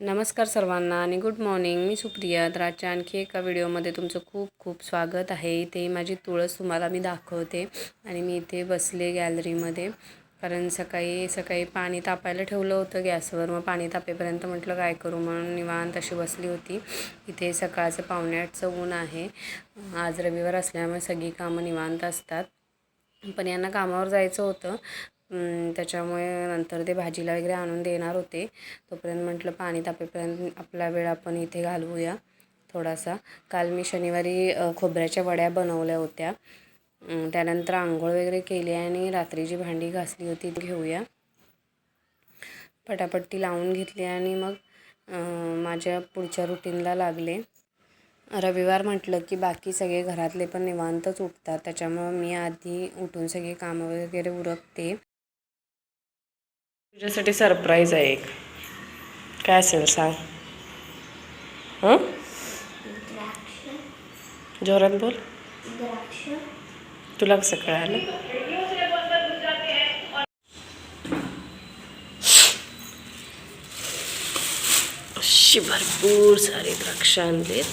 नमस्कार सर्वांना आणि गुड मॉर्निंग. मी सुप्रिया तर आजच्या आणखी एका व्हिडिओमध्ये तुमचं खूप खूप स्वागत आहे. इथे माझी तुळस तुम्हाला मी दाखवते आणि मी इथे बसले गॅलरीमध्ये. कारण सकाळी सकाळी पाणी तापायला ठेवलं होतं गॅसवर. मग पाणी तापेपर्यंत म्हटलं काय करू? म्हणून निवांत अशी बसली होती. इथे सकाळचं पावणे आठचं ऊन आहे. आज रविवार असल्यामुळे सगळी कामं निवांत असतात. पण यांना कामावर जायचं होतं. त्याच्यामुळे नंतर ते भाजीला वगैरे आणून देणार होते. तोपर्यंत म्हटलं पाणी तापेपर्यंत आपला वेळ आपण इथे घालवूया थोडासा. काल मी शनिवारी खोबऱ्याच्या वड्या बनवल्या होत्या. त्यानंतर आंघोळ वगैरे केली आणि रात्रीची भांडी घासली होती घेऊया. पटापट ती लावून घेतली आणि मग माझ्या पुढच्या रुटीनला लागले. रविवार म्हटलं की बाकी सगळे घरातले पण निवांतच उठतात. त्याच्यामुळं मी आधी उठून सगळे कामं वगैरे उरकते. तुझ्यासाठी सरप्राईज आहे एक. काय असेल सांग. हं? जोरात बोल. तुला कसं कळालं? अशी भरपूर सारी द्राक्ष आणलेत.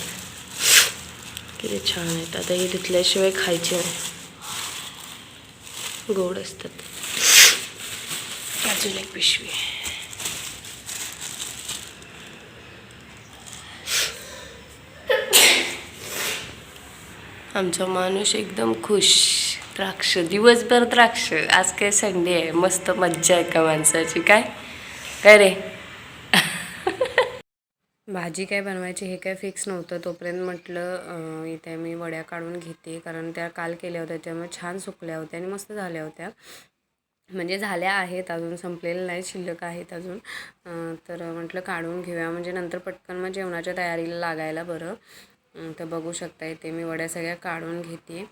किती छान आहेत. आता हे धुतल्याशिवाय खायचे नाही. गोड असतात. अजून एक पिशवी आमचा माणूस एकदम खुश. द्राक्ष दिवसभर द्राक्ष. आज काय संडे आहे. मस्त मज्जा आहे का माणसाची? काय? काय रे? भाजी काय बनवायची हे काय फिक्स नव्हतं. तोपर्यंत म्हटलं इथे मी वड्या काढून घेते. कारण त्या काल केल्या होत्या त्यामुळे छान सुकल्या होत्या आणि मस्त झाल्या होत्या. म्हणजे झाल्या आहेत अजून संपलेल्या नाही शिल्लक आहेत अजून. तर म्हटलं काढून घेऊया. म्हणजे नंतर पटकन मग जेवणाच्या तयारीला लागायला बरं. तर बघू शकता इथे मी वड्या सगळ्या काढून घेते.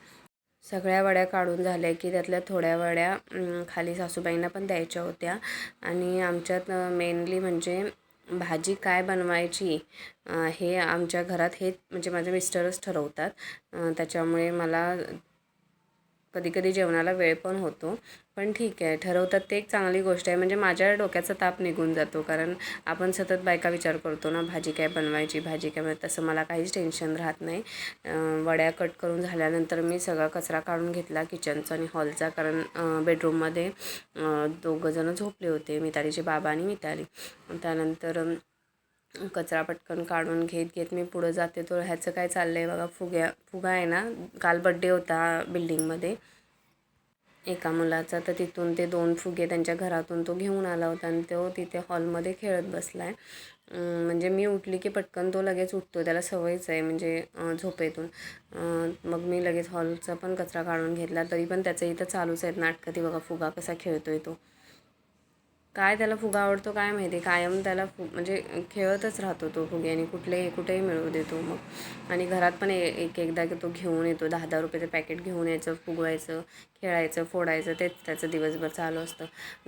सगळ्या वड्या काढून झाल्या की त्यातल्या थोड्या वड्या खाली सासूबाईंना पण द्यायच्या होत्या. आणि आमच्यात मेनली म्हणजे भाजी काय बनवायची हे आमच्या घरात हे म्हणजे माझे मिस्टरच ठरवतात. त्याच्यामुळे मला कधी कधी जेवणाला वेळ पण होतो. पण ठीक आहे ठरवतात ते एक चांगली गोष्ट आहे. म्हणजे माझ्या डोक्याचा ताप निघून जातो. कारण आपण सतत बायका विचार करतो ना भाजी काय बनवायची भाजी काय बनवायची तसं मला काहीच टेन्शन राहत नाही. वड्या कट करून झाल्यानंतर मी सगळा कचरा काढून घेतला किचनचा आणि हॉलचा. कारण बेडरूममध्ये दोघंजणं झोपले होते. मितालीचे बाबा आणि मिताली. त्यानंतर कचरा पटकन काढून घेत घेत मी पुढं जाते. तो ह्याचं काय चाललं आहे बघा फुग्या फुगा आहे ना काल बड्डे होता बिल्डिंगमध्ये एका मुलाचा तर तिथून ते दोन फुगे त्यांच्या घरातून तो घेऊन आला होता आणि तो तिथे हॉलमध्ये खेळत बसला आहे म्हणजे मी उठली की पटकन तो लगेच उठतो त्याला सवयच आहे म्हणजे झोपेतून. मग मी लगेच हॉलचा पण कचरा काढून घेतला तरी पण त्याचं इथं चालूच आहेत नाटकं. ती बघा फुगा कसा खेळतो आहे तो. काय त्याला फुगा आवडतो काय माहिती. कायम त्याला फु म्हणजे खेळतच राहतो तो फुग्याने कुठलेही कुठेही मिळवू देतो मग. आणि घरात पण एक एकदा तो घेऊन येतो दहा दहा रुपयाचं पॅकेट घेऊन यायचं फुगवायचं खेळायचं फोडायचं तेच त्याचं दिवसभर चालू असतं.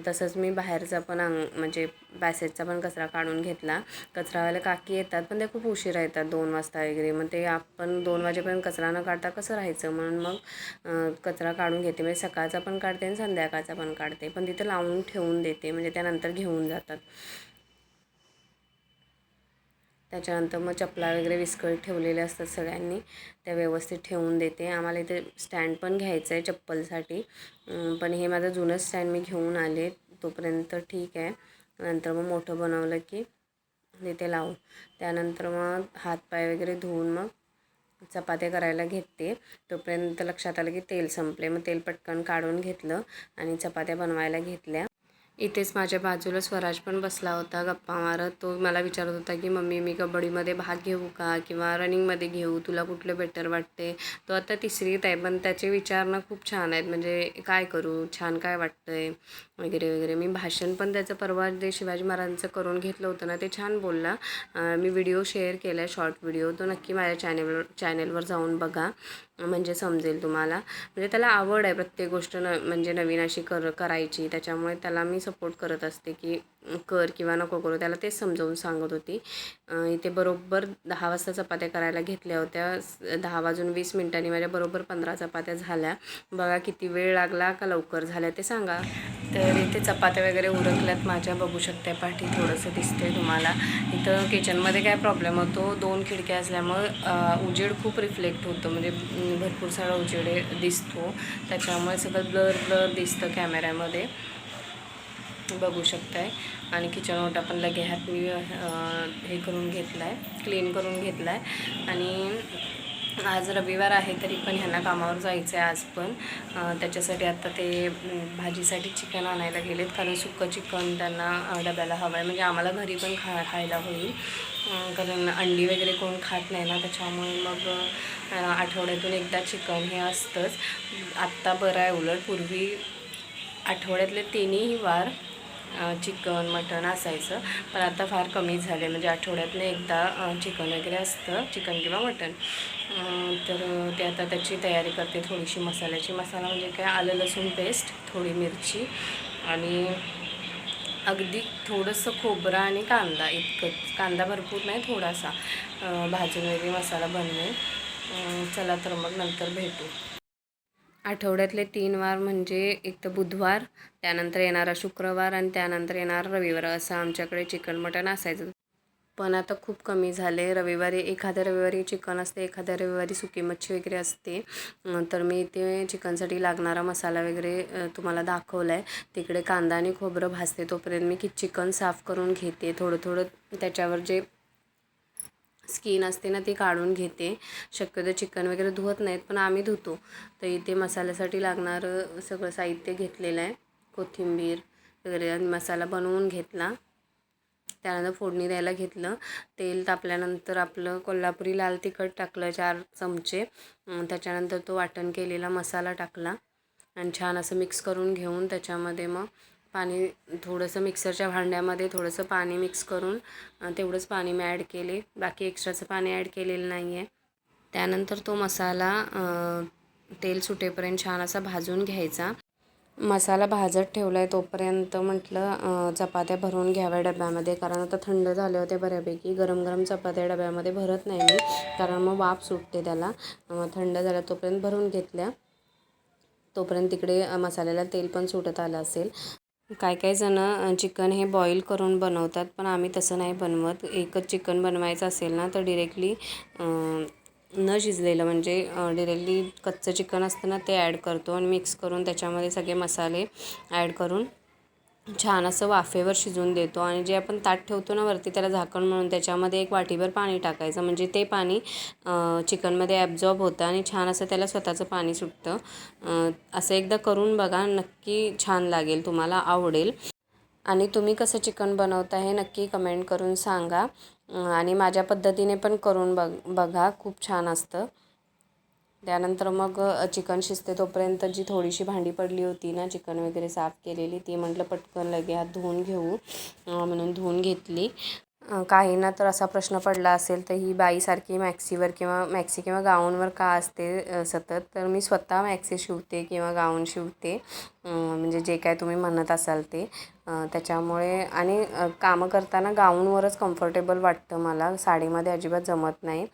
तसंच मी बाहेरचा पण अंग म्हणजे पॅसेजचा पण कचरा काढून घेतला. कचरावाले काकी येतात पण ते खूप उशिरा येतात दोन वाजता वगैरे. मग ते आपण दोन वाजेपर्यंत कचरा न काढता कसं राहायचं? म्हणून मग कचरा काढून घेते. म्हणजे सकाळचा पण काढते आणि संध्याकाळचा पण काढते. पण तिथं लावून ठेवून देते. म्हणजे त्यानंतर घेऊन जातात. त्याच्यानंतर मग चपला वगैरे विस्कळीत ठेवलेले असतात सगळ्यांनी. त्या व्यवस्थित ठेवून देते. आम्हाला इथे स्टँड पण घ्यायचं आहे चप्पलसाठी पण हे माझं जुनं स्टँड मी घेऊन आले. तोपर्यंत ठीक आहे. नंतर मग मोठं बनवलं की तिथे लावू त्यानंतर मग हातपाय वगैरे धुवून मग चपात्या करायला घेते. तोपर्यंत लक्षात आलं की तेल संपले मग तेल पटकन काढून घेतलं आणि चपात्या बनवायला घेतल्या. इथेच माझ्या बाजूला स्वराज पण बसला होता गप्पा मारत. तो मला विचारत होता की मम्मी मी कबड्डीमध्ये भाग घेऊ का किंवा रनिंगमध्ये घेऊ? तुला कुठलं बेटर वाटते तो आता तिसरीत आहे पण त्याचे विचार ना खूप छान आहेत. म्हणजे काय करू? छान काय वाटतं आहे वगैरे वगैरे. मी भाषण पण त्याचं परवा जे शिवाजी महाराजांचं करून घेतलं होतं ना ते छान बोलला. मी व्हिडिओ शेअर केला आहे शॉर्ट व्हिडिओ. तो नक्की माझ्या चॅनेलवर चॅनेलवर जाऊन बघा. म्हणजे समजेल तुम्हाला. म्हणजे त्याला आवड आहे प्रत्येक गोष्ट न म्हणजे नवीन अशी कर करायची. त्याच्यामुळे त्याला मी सपोर्ट करत असते की कर किंवा नको करू त्याला तेच समजावून सांगत होती. इथे बरोबर दहा वाजता चपात्या करायला घेतल्या होत्या. दहा वाजून वीस मिनिटांनी माझ्या बरोबर पंधरा चपात्या झाल्या. बघा किती वेळ लागला का लवकर झाल्या ते सांगा. तर इथे चपात्या वगैरे उरकल्यात माझ्या. बघू शकते पाठी थोडंसं दिसते तुम्हाला. इथं किचनमध्ये काय प्रॉब्लेम होतो? दोन खिडक्या असल्यामुळं उजेड खूप रिफ्लेक्ट होतं. म्हणजे भरपूर सारा उजेड दिसतो. त्याच्यामुळे सगळं ब्लर ब्लर दिसतं कॅमेऱ्यामध्ये बघू शकताय. आणि किचन ओटा पण लगे ह्यात मी हे करून घेतला आहे क्लीन करून घेतला आहे आणि आज रविवार आहे तरी पण ह्यांना कामावर जायचं आहे आज पण. त्याच्यासाठी आता ते भाजीसाठी चिकन आणायला गेलेत. कारण सुक्कं चिकन त्यांना डब्याला हवं आहे म्हणजे आम्हाला घरी पण खा खायला होईल. कारण अंडी वगैरे कोण खात नाही ना त्याच्यामुळे मग आठवड्यातून एकदा चिकन हे असतंच. आत्ता बरं आहे उलट. पूर्वी आठवड्यातले तिन्ही वार चिकन मटण असायचं. पण आता फार कमी झाले म्हणजे आठवड्यातनं एकदा चिकन वगैरे असतं. चिकन किंवा मटण तर ते आता त्याची तयारी करते थोडीशी मसाल्याची. मसाला म्हणजे काय? आलं लसूण पेस्ट थोडी मिरची आणि अगदी थोडंसं खोबरं आणि कांदा इतकंच. कांदा भरपूर नाही थोडासा. भाजून वगैरे मसाला बनवेल चला तर मग नंतर भेटू. आठवड्यातले तीन वार म्हणजे एक तर बुधवार त्यानंतर येणारा शुक्रवार आणि त्यानंतर येणारा रविवार असं आमच्याकडे चिकन मटण असायचं. पण आता खूप कमी झाले. रविवारी एखाद्या रविवारी चिकन असते एखाद्या रविवारी सुकी मच्छी वगैरे असते. तर मी इथे चिकनसाठी लागणारा मसाला वगैरे तुम्हाला दाखवला आहे तिकडे कांदा आणि खोबरं भाजते तोपर्यंत मी की चिकन साफ करून घेते. थोडं थोडं त्याच्यावर जे स्किन असते ना ती काढून घेते. शक्यतो चिकन वगैरे धुवत नाहीत पण आम्ही धुतो. तर इथे मसाल्यासाठी लागणारं सगळं साहित्य घेतलेलं आहे. कोथिंबीर वगैरे आणि मसाला बनवून घेतला. त्यानंतर फोडणी द्यायला घेतलं. तेल तापल्यानंतर आपलं कोल्हापुरी लाल तिखट टाकलं चार चमचे. त्याच्यानंतर तो वाटण केलेला मसाला टाकला. आणि छान असं मिक्स करून घेऊन त्याच्यामध्ये मग पाणी थोडंसं मिक्सरच्या भांड्यामध्ये थोडंसं पाणी मिक्स करून तेवढंच पाणी मी ॲड केले. बाकी एक्स्ट्राचं पाणी ॲड केलेलं नाही आहे त्यानंतर तो मसाला तेल सुटेपर्यंत छान असा भाजून घ्यायचा. मसाला भाजत ठेवला आहे तोपर्यंत म्हटलं चपात्या भरून घ्याव्या डब्यामध्ये कारण आता थंड झाले होते बऱ्यापैकी. गरम गरम चपात्या डब्यामध्ये भरत नाही मी कारण मग वाफ सुटते त्याला. थंड झाल्या तोपर्यंत भरून घेतल्या. तोपर्यंत तिकडे मसाल्याला तेल पण सुटत आलं असेल. काय काय जणं चिकन हे बॉईल करून बनवतात पण आम्ही तसं नाही बनवत. एकच चिकन बनवायचं असेल ना तर डिरेक्टली न शिजलेलं म्हणजे डिरेक्टली कच्चं चिकन असतं ना ते ॲड करतो आणि मिक्स करून त्याच्यामध्ये सगळे मसाले ॲड करून छान असं वाफेवर शिजवून देतो आणि जे आपण ताट ठेवतो ना वरती त्याला झाकण म्हणून त्याच्यामध्ये एक वाटीभर पाणी टाकायचं. म्हणजे ते पाणी चिकनमध्ये ॲब्झॉर्ब होतं आणि छान असं त्याला स्वतःचं पाणी सुटतं. असं एकदा करून बघा नक्की छान लागेल तुम्हाला आवडेल. आणि तुम्ही कसं चिकन बनवता हे नक्की कमेंट करून सांगा. आणि माझ्या पद्धतीने पण करून बघ बघा खूप छान असतं. त्यानंतर मग चिकन शिजते तोपर्यंत जी थोडीशी भांडी पडली होती ना चिकन वगैरे साफ केलेली ती म्हटलं पटकन लगे हात धुवून घेऊ. म्हणून धुवून घेतली. काहींना तर असा प्रश्न पडला असेल तर ही बाईसारखी मॅक्सीवर किंवा मॅक्सी किंवा गाऊनवर का असते सतत? तर मी स्वतः मॅक्सी शिवते किंवा गाऊन शिवते म्हणजे जे काय तुम्ही म्हणत असाल ते. त्याच्यामुळे आणि कामं करताना गाऊनवरच कम्फर्टेबल वाटतं मला. साडीमध्ये अजिबात जमत नाही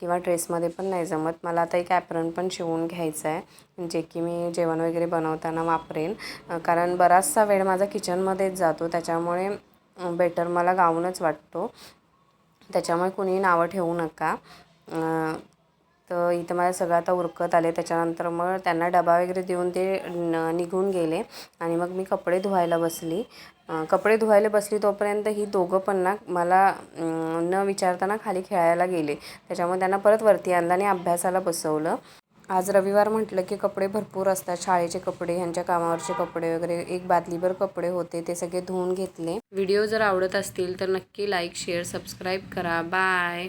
किंवा ड्रेसमध्ये पण नाही जमत. मला आता एक ॲप्रन पण शिवून घ्यायचं आहे जे की मी जेवण वगैरे बनवताना वापरेन. कारण बराचसा वेळ माझा किचनमध्येच जातो त्याच्यामुळे बेटर मला गाऊनच वाटतो. त्याच्यामुळे कुणीही नावं ठेवू नका. तर इथं माझं सगळं आता उरकत आले त्याच्यानंतर मग त्यांना डबा वगैरे देऊन ते न निघून गेले. आणि मग मी कपडे धुवायला बसली. कपडे धुवायला बसली तोपर्यंत ही दोघं पण ना मला न विचारताना खाली खेळायला गेले. त्याच्यामुळे त्यांना परत वरती आणलं आणि अभ्यासाला बसवलं. आज रविवार म्हटलं की कपडे भरपूर असतात. शाळेचे कपडे ह्यांच्या कामावरचे कपडे वगैरे एक बादलीभर कपडे होते ते सगळे धुवून घेतले. व्हिडिओ जर आवडत असतील तर नक्की लाईक शेअर सबस्क्राईब करा. बाय